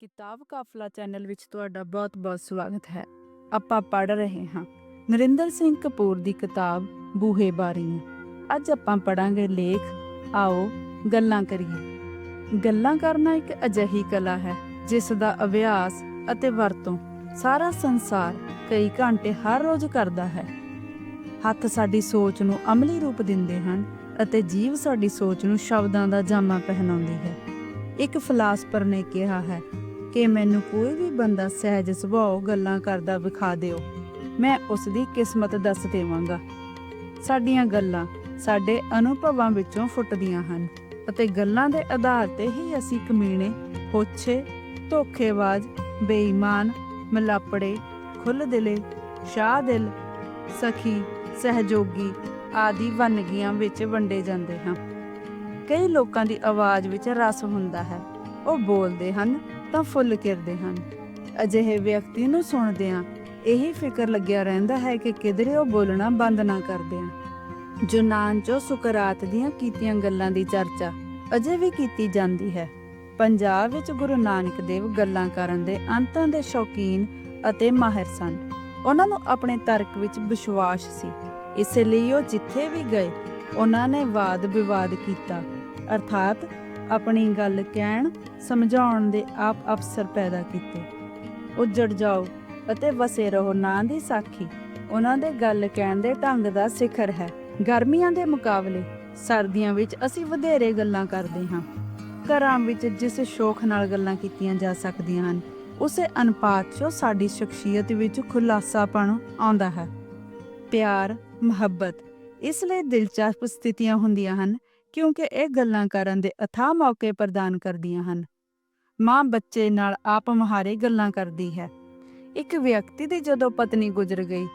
ਕਿਤਾਬ ਕਾਫਲਾ ਚੈਨਲ ਵਿੱਚ ਤੁਹਾਡਾ ਬਹੁਤ-ਬਹੁਤ ਸਵਾਗਤ ਹੈ। ਆਪਾਂ ਪੜ੍ਹ ਰਹੇ ਹਾਂ। ਨਰਿੰਦਰ ਸਿੰਘ ਕਪੂਰ ਦੀ ਕਿਤਾਬ ਬੂਹੇ ਬਾਰੀਆਂ। ਅੱਜ ਆਪਾਂ ਪੜਾਂਗੇ ਲੇਖ। ਆਓ ਗੱਲਾਂ ਕਰੀਏ। ਗੱਲਾਂ ਕਰਨਾ ਇੱਕ ਅਜਿਹੀ ਕਲਾ ਹੈ, ਜਿਸ ਦਾ ਅਭਿਆਸ ਅਤੇ ਵਰਤੋਂ ਸਾਰਾ ਸੰਸਾਰ ਕਈ ਘੰਟੇ ਹਰ ਰੋਜ਼ ਕਰਦਾ ਹੈ। ਹੱਥ ਸਾਡੀ ਸੋਚ ਨੂੰ ਅਮਲੀ ਰੂਪ ਦਿੰਦੇ ਹਨ ਅਤੇ ਜੀਵ ਸਾਡੀ ਸੋਚ ਨੂੰ ਸ਼ਬਦਾਂ ਦਾ ਜਾਮਾ ਪਹਿਨਾਉਂਦੀ ਹੈ। ਇੱਕ ਫਲਾਸਫਰ ਨੇ ਕਿਹਾ ਹੈ ਕਿ ਮੈਨੂੰ ਕੋਈ ਵੀ ਬੰਦਾ ਸਹਿਜ ਸੁਭਾਅ ਗੱਲਾਂ ਕਰਦਾ ਵਿਖਾ ਦਿਓ। ਮੈਂ ਉਸ ਦੀ ਕਿਸਮਤ ਦੱਸ ਦੇਵਾਂਗਾ। ਸਾਡੀਆਂ ਗੱਲਾਂ ਸਾਡੇ ਅਨੁਭਵਾਂ ਵਿੱਚੋਂ ਫੁੱਟਦੀਆਂ ਹਨ ਅਤੇ ਗੱਲਾਂ ਦੇ ਆਧਾਰ ਤੇ ਹੀ ਅਸੀਂ ਕਮੀਣੇ ਹੋਛੇ ਧੋਖੇਬਾਜ਼, ਬੇਈਮਾਨ, ਮਲਾਪੜੇ ਖੁੱਲ ਦਿਲੇ ਸ਼ਾਹ ਦਿਲ ਸਖੀ, ਸਹਿਯੋਗੀ ਆਦਿ ਵੰਨਗੀਆਂ ਵਿੱਚ ਵੰਡੇ ਜਾਂਦੇ ਹਾਂ। ਕਈ ਲੋਕਾਂ ਦੀ ਆਵਾਜ਼ ਵਿੱਚ ਰਸ ਹੁੰਦਾ ਹੈ। ਉਹ ਬੋਲਦੇ ਹਨ ਤਾਂ ਫੁੱਲ ਕਿਰਦੇ ਹਨ। ਅਜਿਹੇ ਵਿਅਕਤੀ ਨੂੰ ਸੁਣਦਿਆਂ ਇਹੀ ਫਿਕਰ ਲੱਗਿਆ ਰਹਿੰਦਾ ਹੈ ਕਿ ਕਿਧਰੇ ਉਹ ਬੋਲਣਾ ਬੰਦ ਨਾ ਕਰ ਦੇਣ। ਜੁਨਾਨ ਚੋਂ ਸੁਕਰਾਤ ਦੀਆਂ ਕੀਤੀਆਂ ਗੱਲਾਂ ਦੀ ਚਰਚਾ ਅਜੇ ਵੀ ਕੀਤੀ ਜਾਂਦੀ ਹੈ। ਪੰਜਾਬ ਵਿੱਚ ਗੁਰੂ ਨਾਨਕ ਦੇਵ ਗੱਲਾਂ ਕਰਨ ਦੇ ਅੰਤਾਂ ਦੇ ਸ਼ੌਕੀਨ ਅਤੇ ਮਾਹਿਰ ਸਨ। ਉਹਨਾਂ ਨੂੰ ਆਪਣੇ ਤਰਕ ਵਿੱਚ ਵਿਸ਼ਵਾਸ ਸੀ। ਇਸ ਲਈ ਉਹ ਜਿੱਥੇ ਵੀ ਗਏ, ਉਹਨਾਂ ਨੇ ਵਾਦ ਵਿਵਾਦ ਕੀਤਾ। ਅਰਥਾਤ ਆਪਣੀ ਗੱਲ ਕਹਿਣ, ਸਮਝਾਉਣ ਦੇ ਆਪ ਅਫਸਰ ਪੈਦਾ ਕੀਤੇ। ਉੱਜੜ ਜਾਓ ਅਤੇ ਵਸੇ ਰਹੋ ਨਾਂ ਦੀ ਸਾਖੀ। ਉਹਨਾਂ ਦੇ ਗੱਲ ਕਹਿਣ ਦੇ ਢੰਗ ਦਾ ਸਿਖਰ ਹੈ। ਗਰਮੀਆਂ ਦੇ ਮੁਕਾਬਲੇ ਸਰਦੀਆਂ ਵਿੱਚ ਅਸੀਂ ਵਧੇਰੇ ਗੱਲਾਂ ਕਰਦੇ ਹਾਂ। ਘਰਾਂ ਵਿੱਚ ਜਿਸ ਸ਼ੌਖ ਨਾਲ ਗੱਲਾਂ ਕੀਤੀਆਂ ਜਾ ਸਕਦੀਆਂ ਹਨ, ਉਸੇ ਅਨੁਪਾਤ 'ਚ ਸਾਡੀ ਸ਼ਖਸੀਅਤ ਵਿੱਚ ਖੁਲਾਸਾਪਣ ਆਉਂਦਾ ਹੈ। ਪਿਆਰ, ਮੁਹੱਬਤ ਇਸ ਲਈ ਦਿਲਚਸਪ ਸਥਿਤੀਆਂ ਹੁੰਦੀਆਂ ਹਨ ਕਿਉਂਕਿ ਇਹ ਗੱਲਾਂ ਕਰਨ ਦੇ ਅਥਾਹ ਮੌਕੇ ਪ੍ਰਦਾਨ ਕਰਦੀਆਂ ਹਨ। ਮਾਂ ਬੱਚੇ ਨਾਲ ਆਪ ਮੁਹਾਰੇ ਗੱਲਾਂ ਕਰਦੀ ਹੈ। ਇੱਕ ਵਿਅਕਤੀ ਦੀ ਜਦੋਂ ਪਤਨੀ ਗੁਜ਼ਰ ਗਈ,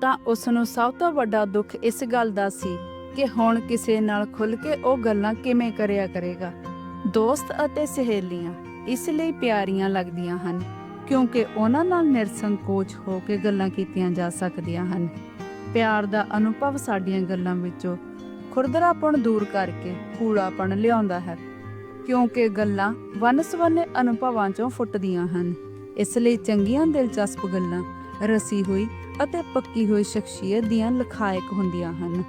ਤਾਂ ਉਸ ਨੂੰ ਸਭ ਤੋਂ ਵੱਡਾ ਦੁੱਖ ਇਸ ਗੱਲ ਦਾ ਸੀ ਕਿ ਹੁਣ ਕਿਸੇ ਨਾਲ ਖੁੱਲ ਕੇ ਉਹ ਗੱਲਾਂ ਕਿਵੇਂ ਕਰਿਆ ਕਰੇਗਾ। ਦੋਸਤ ਅਤੇ ਸਹੇਲੀਆਂ ਇਸ ਲਈ ਪਿਆਰੀਆਂ ਲੱਗਦੀਆਂ ਹਨ, ਕਿਉਂਕਿ ਉਹਨਾਂ ਨਾਲ ਨਿਰਸੰਕੋਚ ਹੋ ਕੇ ਗੱਲਾਂ ਕੀਤੀਆਂ ਜਾ ਸਕਦੀਆਂ ਹਨ। ਪਿਆਰ ਦਾ ਅਨੁਭਵ ਸਾਡੀਆਂ ਗੱਲਾਂ ਵਿੱਚੋਂ ਖੁਰਦਰਾਪਣ ਦੂਰ ਕਰਕੇ ਕੂੜਾਪਣ ਲਿਆਉਂਦਾ ਹੈ, ਕਿਉਂਕਿ ਗੱਲਾਂ ਵਨਸਵਨੇ ਅਨੁਭਵਾਂ ਚੋਂ ਫੁੱਟਦੀਆਂ ਹਨ। ਇਸ ਲਈ ਚੰਗੀਆਂ ਦਿਲਚਸਪ ਗੱਲਾਂ ਰਸੀ ਹੋਈ ਅਤੇ ਪੱਕੀ ਹੋਈ ਸ਼ਖਸੀਅਤ ਦੀਆਂ ਲਖਾਇਕ ਹੁੰਦੀਆਂ ਹਨ।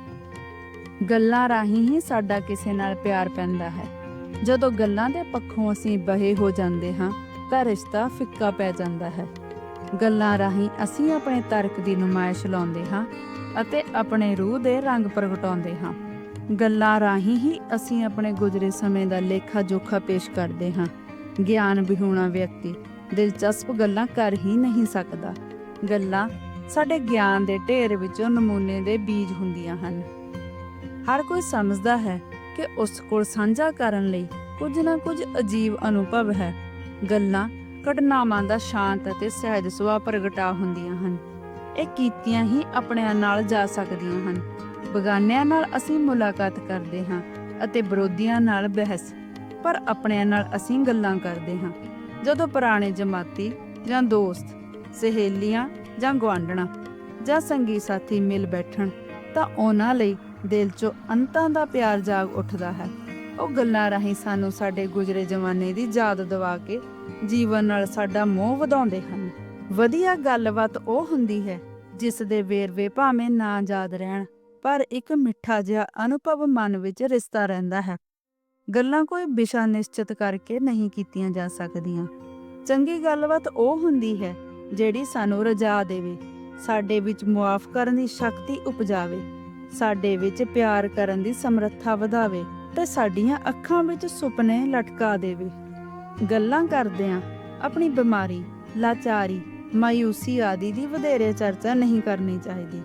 ਗੱਲਾਂ ਰਾਹੀਂ ਹੀ ਸਾਡਾ ਕਿਸੇ ਨਾਲ ਪਿਆਰ ਪੈਂਦਾ ਹੈ। ਜਦੋਂ ਗੱਲਾਂ ਦੇ ਪੱਖੋਂ ਅਸੀਂ ਬਹੇ ਹੋ ਜਾਂਦੇ ਹਾਂ, ਤਾਂ ਰਿਸ਼ਤਾ ਫਿੱਕਾ ਪੈ ਜਾਂਦਾ ਹੈ। ਗੱਲਾਂ ਰਾਹੀਂ ਅਸੀਂ ਆਪਣੇ ਤਰਕ ਦੀ ਨੁਮਾਇਸ਼ ਲਾਉਂਦੇ ਹਾਂ ਅਤੇ ਆਪਣੇ ਰੂਹ ਦੇ ਰੰਗ ਪ੍ਰਗਟਾਉਂਦੇ ਹਾਂ। ਗੱਲਾਂ ਰਾਹੀਂ ਹੀ ਅਸੀਂ ਆਪਣੇ ਗੁਜ਼ਰੇ ਸਮੇਂ ਦਾ ਲੇਖਾ ਜੋਖਾ ਪੇਸ਼ ਕਰਦੇ ਹਾਂ। ਗਿਆਨ ਵਿਹੂਣਾ ਵਿਅਕਤੀ ਦਿਲਚਸਪ ਗੱਲਾਂ ਕਰ ਹੀ ਨਹੀਂ ਸਕਦਾ। ਗੱਲਾਂ ਸਾਡੇ ਗਿਆਨ ਦੇ ਢੇਰ ਵਿੱਚੋਂ ਨਮੂਨੇ ਦੇ ਬੀਜ ਹੁੰਦੀਆਂ ਹਨ। ਹਰ ਕੋਈ ਸਮਝਦਾ ਹੈ ਕਿ ਉਸ ਕੋਲ ਸਾਂਝਾ ਕਰਨ ਲਈ ਕੁਝ ਨਾ ਕੁਝ ਅਜੀਬ ਅਨੁਭਵ ਹੈ। ਗੱਲਾਂ ਘਟਨਾਵਾਂ ਦਾ ਸ਼ਾਂਤ ਅਤੇ ਸਹਿਜ ਸੁਭਾਅ ਪ੍ਰਗਟਾ ਹੁੰਦੀਆਂ ਹਨ। ਇਹ ਕੀਤੀਆਂ ਹੀ ਆਪਣਿਆਂ ਨਾਲ ਜਾ ਸਕਦੀਆਂ ਹਨ। ਬਗਾਨਿਆਂ ਨਾਲ ਅਸੀਂ ਮੁਲਾਕਾਤ ਕਰਦੇ ਹਾਂ ਅਤੇ ਵਿਰੋਧੀਆਂ ਨਾਲ ਬਹਿਸ, ਪਰ ਆਪਣਿਆਂ ਨਾਲ ਅਸੀਂ ਗੱਲਾਂ ਕਰਦੇ ਹਾਂ। ਜਦੋਂ ਪੁਰਾਣੇ ਜਮਾਤੀ ਜਾਂ ਦੋਸਤ, ਸਹੇਲੀਆਂ ਜਾਂ ਗਵਾਂਢਣਾ ਜਾਂ ਸੰਗੀ ਸਾਥੀ ਮਿਲ ਬੈਠਣ, ਤਾਂ ਉਹਨਾਂ ਲਈ ਦਿਲ 'ਚੋਂ ਅੰਤਾਂ ਦਾ ਪਿਆਰ ਜਾਗ ਉੱਠਦਾ ਹੈ। ਉਹ ਗੱਲਾਂ ਰਾਹੀਂ ਸਾਨੂੰ ਸਾਡੇ ਗੁਜ਼ਰੇ ਜ਼ਮਾਨੇ ਦੀ ਯਾਦ ਦਿਵਾ ਕੇ ਜੀਵਨ ਨਾਲ ਸਾਡਾ ਮੋਹ ਵਧਾਉਂਦੇ ਹਨ। ਵਧੀਆ ਗੱਲਬਾਤ ਉਹ ਹੁੰਦੀ ਹੈ ਜਿਸ ਦੇ ਵੇਰਵੇ ਭਾਵੇਂ ਨਾ ਯਾਦ ਰਹਿਣ। ਪਰ ਇੱਕ ਮਿੱਠਾ ਜਿਹਾ ਅਨੁਭਵ ਮਨ ਵਿੱਚ ਰਿਸ਼ਤਾ ਰਹਿੰਦਾ ਹੈ। ਗੱਲਾਂ ਕੋਈ ਵਿਸ਼ਾ ਨਿਸ਼ਚਿਤ ਕਰਕੇ ਨਹੀਂ ਕੀਤੀਆਂ ਜਾ ਸਕਦੀਆਂ। ਚੰਗੀ ਗੱਲਬਾਤ ਉਹ ਹੁੰਦੀ ਹੈ ਜਿਹੜੀ ਸਾਨੂੰ ਰਜਾ ਦੇਵੇ, ਸਾਡੇ ਵਿੱਚ ਮੁਆਫ ਕਰਨ ਦੀ ਸ਼ਕਤੀ ਉਪਜਾਵੇ, ਸਾਡੇ ਵਿੱਚ ਪਿਆਰ ਕਰਨ ਦੀ ਸਮਰੱਥਾ ਵਧਾਵੇ ਤੇ ਸਾਡੀਆਂ ਅੱਖਾਂ ਵਿੱਚ ਸੁਪਨੇ ਲਟਕਾ ਦੇਵੇ। ਗੱਲਾਂ ਕਰਦਿਆਂ ਆਪਣੀ ਬਿਮਾਰੀ, ਲਾਚਾਰੀ ਮਾਇੂਸੀ ਆਦਿ ਦੀ ਵਧੇਰੇ ਚਰਚਾ ਨਹੀਂ ਕਰਨੀ ਚਾਹੀਦੀ।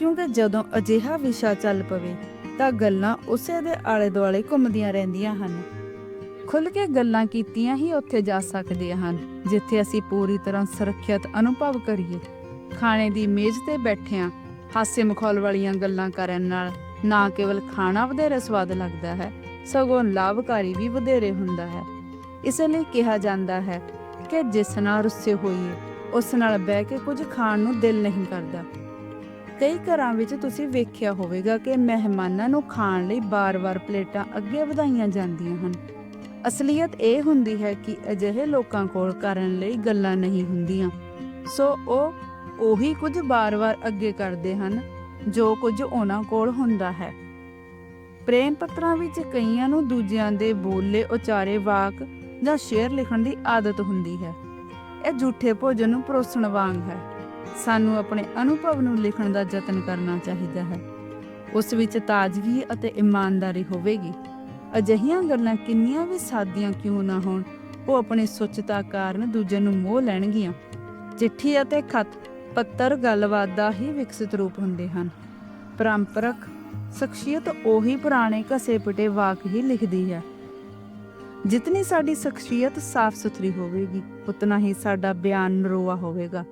ਕਿਉਂਕਿ ਜਦੋਂ ਅਜਿਹਾ ਵਿਸ਼ਾ ਚੱਲ ਪਵੇ, ਤਾਂ ਗੱਲਾਂ ਉਸੇ ਦੇ ਆਲੇ ਦੁਆਲੇ ਘੁੰਮਦੀਆਂ ਰਹਿੰਦੀਆਂ ਹਨ। ਖੁੱਲ ਕੇ ਗੱਲਾਂ ਕੀਤੀਆਂ ਹੀ ਉੱਥੇ ਜਾ ਸਕਦੀਆਂ ਹਨ, ਜਿੱਥੇ ਅਸੀਂ ਪੂਰੀ ਤਰ੍ਹਾਂ ਸੁਰੱਖਿਅਤ ਅਨੁਭਵ ਕਰੀਏ। ਖਾਣੇ ਦੀ ਮੇਜ਼ ਤੇ ਬੈਠਿਆਂ ਹਾਸੇ ਮਖੌਲ ਵਾਲੀਆਂ ਗੱਲਾਂ ਕਰਨ ਨਾਲ ਨਾ ਕੇਵਲ ਖਾਣਾ ਵਧੇਰੇ ਸਵਾਦ ਲੱਗਦਾ ਹੈ, ਸਗੋਂ ਲਾਭਕਾਰੀ ਵੀ ਵਧੇਰੇ ਹੁੰਦਾ ਹੈ। ਇਸ ਲਈ ਕਿਹਾ ਜਾਂਦਾ ਹੈ ਕਿ ਜਿਸ ਨਾਲ ਰੁੱਸੇ ਹੋਈਏ, ਉਸ ਨਾਲ ਬਹਿ ਕੇ ਕੁਝ ਖਾਣ ਨੂੰ ਦਿਲ ਨਹੀਂ ਕਰਦਾ। ਕਈ ਘਰਾਂ ਵਿੱਚ ਤੁਸੀਂ ਵੇਖਿਆ ਹੋਵੇਗਾ ਕਿ ਮਹਿਮਾਨਾਂ ਨੂੰ ਖਾਣ ਲਈ ਬਾਰ-ਬਾਰ ਪਲੇਟਾਂ ਅੱਗੇ ਵਧਾਈਆਂ ਜਾਂਦੀਆਂ ਹਨ। ਅਸਲੀਅਤ ਇਹ ਹੁੰਦੀ ਹੈ ਕਿ ਅਜਿਹੇ ਲੋਕਾਂ ਕੋਲ ਕਰਨ ਲਈ ਗੱਲਾਂ ਨਹੀਂ ਹੁੰਦੀਆਂ। ਸੋ ਉਹ ਉਹੀ ਕੁਝ ਬਾਰ-ਬਾਰ ਅੱਗੇ ਕਰਦੇ ਹਨ, ਜੋ ਕੁਝ ਉਹਨਾਂ ਕੋਲ ਹੁੰਦਾ ਹੈ। ਪ੍ਰੇਮ ਪੱਤਰਾਂ ਵਿੱਚ ਕਈਆਂ ਨੂੰ ਦੂਜਿਆਂ ਦੇ ਬੋਲੇ, ਉਚਾਰੇ, ਵਾਕ ਜਾਂ ਸ਼ੇਰ ਲਿਖਣ ਦੀ ਆਦਤ ਹੁੰਦੀ ਹੈ। ਇਹ ਝੂਠੇ ਭੋਜਨ ਨੂੰ ਪਰੋਸਣ ਵਾਂਗ ਹੈ। ਸਾਨੂੰ ਆਪਣੇ ਅਨੁਭਵ ਨੂੰ ਲਿਖਣ ਦਾ ਯਤਨ ਕਰਨਾ ਚਾਹੀਦਾ ਹੈ। ਉਸ ਵਿੱਚ ਤਾਜ਼ਗੀ ਅਤੇ ਇਮਾਨਦਾਰੀ ਹੋਵੇਗੀ। ਅਜਿਹੀਆਂ ਗੱਲਾਂ ਕਿੰਨੀਆਂ ਵੀ ਸਾਦੀਆਂ ਕਿਉਂ ਨਾ ਹੋਣ, ਉਹ ਆਪਣੀ ਸੁੱਚਤਾ ਕਾਰਨ ਦੂਜੇ ਨੂੰ ਮੋਹ ਲੈਣਗੀਆਂ। ਚਿੱਠੀ ਅਤੇ ਖਤ ਪੱਤਰ ਗੱਲਬਾਤ ਦਾ ਹੀ ਵਿਕਸਿਤ ਰੂਪ ਹੁੰਦੇ ਹਨ। ਪਰੰਪਰਕ ਸ਼ਖਸੀਅਤ ਉਹੀ ਪੁਰਾਣੇ ਘਸੇ ਪਟੇ ਵਾਕ ਹੀ ਲਿਖਦੀ ਹੈ। ਜਿਤਨੀ ਸਾਡੀ ਸ਼ਖਸੀਅਤ ਸਾਫ਼ ਸੁਥਰੀ ਹੋਵੇਗੀ, ਉਤਨਾ ਹੀ ਸਾਡਾ ਬਿਆਨ ਨਰੋਆ ਹੋਵੇਗਾ।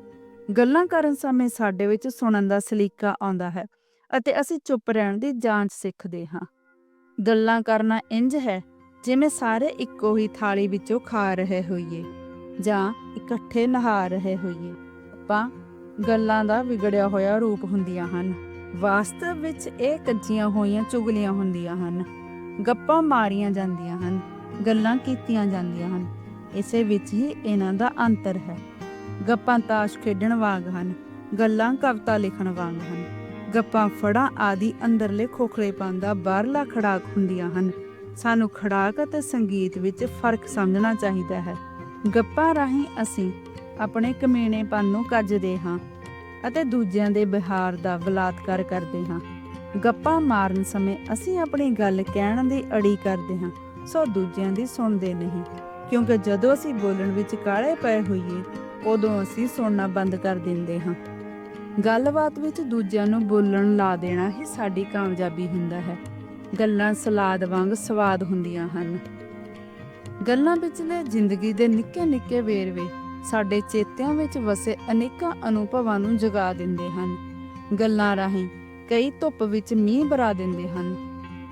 ਗੱਲਾਂ ਕਰਨ ਸਮੇਂ ਸਾਡੇ ਵਿੱਚ ਸੁਣਨ ਦਾ ਸਲੀਕਾ ਆਉਂਦਾ ਹੈ ਅਤੇ ਅਸੀਂ ਚੁੱਪ ਰਹਿਣ ਦੀ ਜਾਂਚ ਸਿੱਖਦੇ ਹਾਂ। ਗੱਲਾਂ ਕਰਨਾ ਇੰਜ ਹੈ ਜਿਵੇਂ ਸਾਰੇ ਇੱਕੋ ਹੀ ਥਾਲੀ ਵਿੱਚੋਂ ਖਾ ਰਹੇ ਹੋਈਏ ਜਾਂ ਇਕੱਠੇ ਨਹਾ ਰਹੇ ਹੋਈਏ। ਆਪਾਂ ਗੱਲਾਂ ਦਾ ਵਿਗੜਿਆ ਹੋਇਆ ਰੂਪ ਹੁੰਦੀਆਂ ਹਨ। ਵਾਸਤਵ ਵਿੱਚ ਇਹ ਕੱਜੀਆਂ ਹੋਈਆਂ ਚੁਗਲੀਆਂ ਹੁੰਦੀਆਂ ਹਨ। ਗੱਪਾਂ ਮਾਰੀਆਂ ਜਾਂਦੀਆਂ ਹਨ, ਗੱਲਾਂ ਕੀਤੀਆਂ ਜਾਂਦੀਆਂ ਹਨ। ਇਸੇ ਵਿੱਚ ਹੀ ਇਹਨਾਂ ਦਾ ਅੰਤਰ ਹੈ। ਗੱਪਾਂ ਤਾਸ਼ ਖੇਡਣ ਵਾਂਗ ਹਨ, ਗੱਲਾਂ ਕਵਿਤਾ ਲਿਖਣ ਵਾਂਗ ਹਨ। ਗੱਪਾਂ ਫੜਾਂ ਆਦਿ ਅੰਦਰਲੇ ਖੋਖਲੇਪਨ ਦਾ ਬਾਹਰਲਾ ਖੜਾਕ ਹੁੰਦੀਆਂ ਹਨ। ਸਾਨੂੰ ਖੜਾਕ ਅਤੇ ਸੰਗੀਤ ਵਿੱਚ ਫ਼ਰਕ ਸਮਝਣਾ ਚਾਹੀਦਾ ਹੈ। ਗੱਪਾਂ ਰਾਹੀਂ ਅਸੀਂ ਆਪਣੇ ਕਮੀਣੇਪਨ ਨੂੰ ਕੱਜਦੇ ਹਾਂ ਅਤੇ ਦੂਜਿਆਂ ਦੇ ਵਿਹਾਰ ਦਾ ਬਲਾਤਕਾਰ ਕਰਦੇ ਹਾਂ। ਗੱਪਾਂ ਮਾਰਨ ਸਮੇਂ ਅਸੀਂ ਆਪਣੀ ਗੱਲ ਕਹਿਣ ਦੀ ਅੜੀ ਕਰਦੇ ਹਾਂ, ਸੋ ਦੂਜਿਆਂ ਦੀ ਸੁਣਦੇ ਨਹੀਂ, ਕਿਉਂਕਿ ਜਦੋਂ ਅਸੀਂ ਬੋਲਣ ਵਿੱਚ ਕਾਲੇ ਪਏ ਹੋਈਏ ਉਦੋਂ ਅਸੀਂ ਸੁਣਨਾ ਬੰਦ ਕਰ ਦਿੰਦੇ ਹਾਂ। ਗੱਲਬਾਤ ਵਿੱਚ ਦੂਜਿਆਂ ਨੂੰ ਬੋਲਣ ਲਾ ਦੇਣਾ ਹੀ ਸਾਡੀ ਕਾਮਯਾਬੀ ਹੁੰਦਾ ਹੈ। ਗੱਲਾਂ ਸਲਾਦ ਵਾਂਗ ਸਵਾਦ ਹੁੰਦੀਆਂ ਹਨ। ਗੱਲਾਂ ਵਿਚਲੇ ਜ਼ਿੰਦਗੀ ਦੇ ਨਿੱਕੇ-ਨਿੱਕੇ ਵੇਰਵੇ ਸਾਡੇ ਚੇਤਿਆਂ ਵਿੱਚ ਵਸੇ ਅਨੇਕਾਂ ਅਨੁਭਵਾਂ ਨੂੰ ਜਗਾ ਦਿੰਦੇ ਹਨ। ਗੱਲਾਂ ਰਾਹੀਂ ਕਈ ਧੁੱਪ ਵਿੱਚ ਮੀਂਹ ਬਰਾ ਦਿੰਦੇ ਹਨ।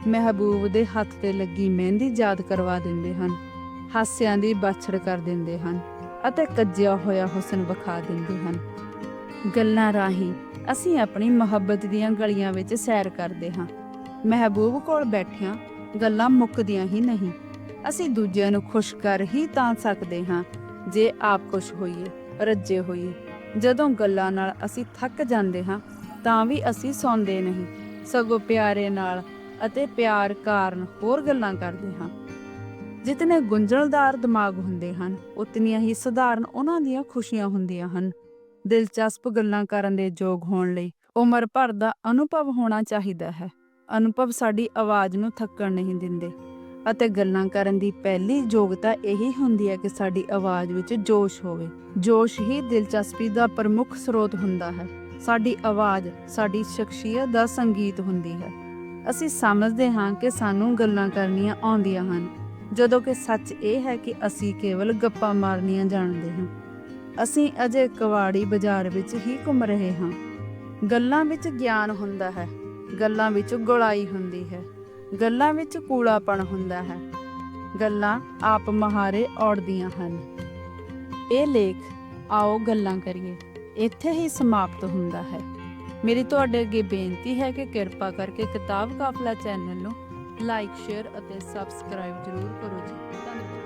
ਮਹਿਬੂਬ ਦੇ ਹੱਥ ਤੇ ਲੱਗੀ ਮਹਿੰਦੀ ਯਾਦ ਕਰਵਾ ਦਿੰਦੇ ਹਨ। ਹਾਸਿਆਂ ਦੀ ਬਾਛੜ ਕਰ ਦਿੰਦੇ ਹਨ। ਅਤੇ ਕੱਜਿਆ ਹੋਇਆ ਹੁਸਨ ਵਿਖਾ ਦਿੰਦੇ ਹਨ। ਗੱਲਾਂ ਰਾਹੀਂ ਅਸੀਂ ਆਪਣੀ ਮੁਹੱਬਤ ਦੀਆਂ ਗਲੀਆਂ ਵਿੱਚ ਸੈਰ ਕਰਦੇ ਹਾਂ। ਮਹਿਬੂਬ ਕੋਲ ਬੈਠਿਆਂ ਗੱਲਾਂ ਮੁੱਕਦੀਆਂ ਹੀ ਨਹੀਂ। ਅਸੀਂ ਦੂਜਿਆਂ ਨੂੰ ਖੁਸ਼ ਕਰ ਹੀ ਤਾਂ ਸਕਦੇ ਹਾਂ ਜੇ ਆਪ ਖੁਸ਼ ਹੋਈਏ, ਰੱਜੇ ਹੋਈਏ। ਜਦੋਂ ਗੱਲਾਂ ਨਾਲ ਅਸੀਂ ਥੱਕ ਜਾਂਦੇ ਹਾਂ, ਤਾਂ ਵੀ ਅਸੀਂ ਸੌਂਦੇ ਨਹੀਂ। ਸਗੋਂ ਪਿਆਰੇ ਨਾਲ ਅਤੇ ਪਿਆਰ ਕਾਰਨ ਹੋਰ ਗੱਲਾਂ ਕਰਦੇ ਹਾਂ। ਜਿਤਨੇ ਗੁੰਝਲਦਾਰ ਦਿਮਾਗ ਹੁੰਦੇ ਹਨ, ਉਤਨੀਆਂ ਹੀ ਸਧਾਰਨ ਉਹਨਾਂ ਦੀਆਂ ਖੁਸ਼ੀਆਂ ਹੁੰਦੀਆਂ ਹਨ। ਦਿਲਚਸਪ ਗੱਲਾਂ ਕਰਨ ਦੇ ਯੋਗ ਹੋਣ ਲਈ ਉਮਰ ਭਰ ਦਾ ਅਨੁਭਵ ਹੋਣਾ ਚਾਹੀਦਾ ਹੈ। ਅਨੁਭਵ ਸਾਡੀ ਆਵਾਜ਼ ਨੂੰ ਥੱਕਣ ਨਹੀਂ ਦਿੰਦੇ। ਅਤੇ ਗੱਲਾਂ ਕਰਨ ਦੀ ਪਹਿਲੀ ਯੋਗਤਾ ਇਹੀ ਹੁੰਦੀ ਹੈ ਕਿ ਸਾਡੀ ਆਵਾਜ਼ ਵਿੱਚ ਜੋਸ਼ ਹੋਵੇ। ਜੋਸ਼ ਹੀ ਦਿਲਚਸਪੀ ਦਾ ਪ੍ਰਮੁੱਖ ਸਰੋਤ ਹੁੰਦਾ ਹੈ। ਸਾਡੀ ਆਵਾਜ਼ ਸਾਡੀ ਸ਼ਖਸੀਅਤ ਦਾ ਸੰਗੀਤ ਹੁੰਦੀ ਹੈ। ਅਸੀਂ ਸਮਝਦੇ ਹਾਂ ਕਿ ਸਾਨੂੰ ਗੱਲਾਂ ਕਰਨੀਆਂ ਆਉਂਦੀਆਂ ਹਨ। ਜਦੋਂ ਕਿ ਸੱਚ ਇਹ ਹੈ ਕਿ ਅਸੀਂ ਕੇਵਲ ਗੱਪਾਂ ਮਾਰਨੀਆਂ ਜਾਣਦੇ ਹਾਂ। ਅਸੀਂ ਅਜੇ ਕਵਾੜੀ ਬਾਜ਼ਾਰ ਵਿੱਚ ਹੀ ਘੁੰਮ ਰਹੇ ਹਾਂ। ਗੱਲਾਂ ਵਿੱਚ ਗਿਆਨ ਹੁੰਦਾ ਹੈ, ਗੱਲਾਂ ਵਿੱਚ ਗੁਲਾਈ ਹੁੰਦੀ ਹੈ, ਗੱਲਾਂ ਵਿੱਚ ਕੂੜਾਪਣ ਹੁੰਦਾ ਹੈ। ਗੱਲਾਂ ਆਪ ਮਹਾਰੇ ਔੜਦੀਆਂ ਹਨ। ਇਹ ਲੇਖ, ਆਓ ਗੱਲਾਂ ਕਰੀਏ, ਇੱਥੇ ਹੀ ਸਮਾਪਤ ਹੁੰਦਾ ਹੈ। ਮੇਰੀ ਤੁਹਾਡੇ ਅੱਗੇ ਬੇਨਤੀ ਹੈ ਕਿ ਕਿਰਪਾ ਕਰਕੇ ਕਿਤਾਬ ਕਾਫਲਾ ਚੈਨਲ ਨੂੰ ਲਾਈਕ ਸ਼ੇਅਰ ਅਤੇ ਸਬਸਕ੍ਰਾਈਬ ਜ਼ਰੂਰ ਕਰੋ ਜੀ। ਧੰਨਵਾਦ।